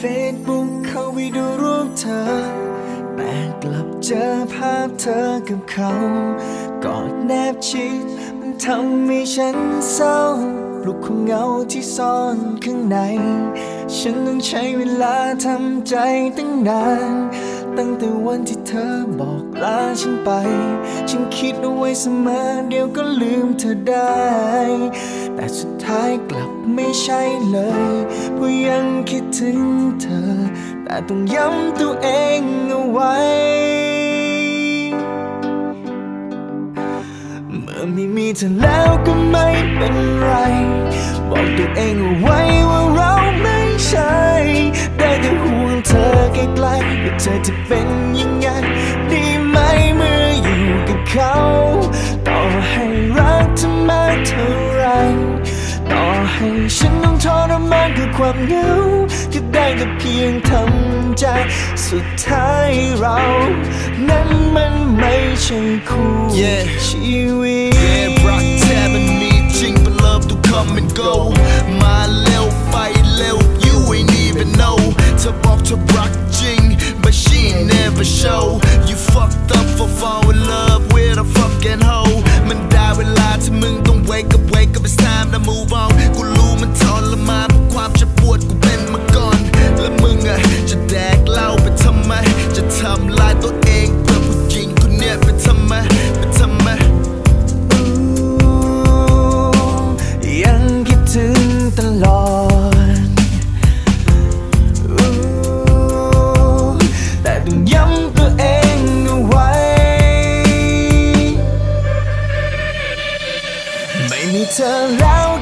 Facebook เข้าไปดูรูปเธอ แต่กลับเจอภาพเธอกับเขา กอดแนบชิดมันทำให้ฉันเศร้าปลุกความเหงาที่ซ่อนข้างใน ฉันต้องใช้เวลาทำใจตั้งนาน ตั้งแต่วันที่เธอบอกลาฉันไป ฉันคิดเอาไว้เสมอเดี๋ยวก็ลืมเธอได้ แต่สุดท้ายกลับไม่ใช่เลยเพราะยังคิดถึงเธอ แต่ต้องย้ำตัวเองเอาไว้ เมื่อไม่มีเธอแล้วก็ไม่เป็นไร บอกตัวเองเอาไว้ว่าเราไม่ใช่ ได้แต่ห่วงเธอใกล้ๆว่าเธอจะเป็น ความเหงาก็ได้แต่เพียงทำใจ สุดท้ายเรา นั้นมันไม่ใช่คู่ Yeah. ชีวิต เธอแล้ว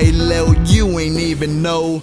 Hey, Lil, you ain't even know.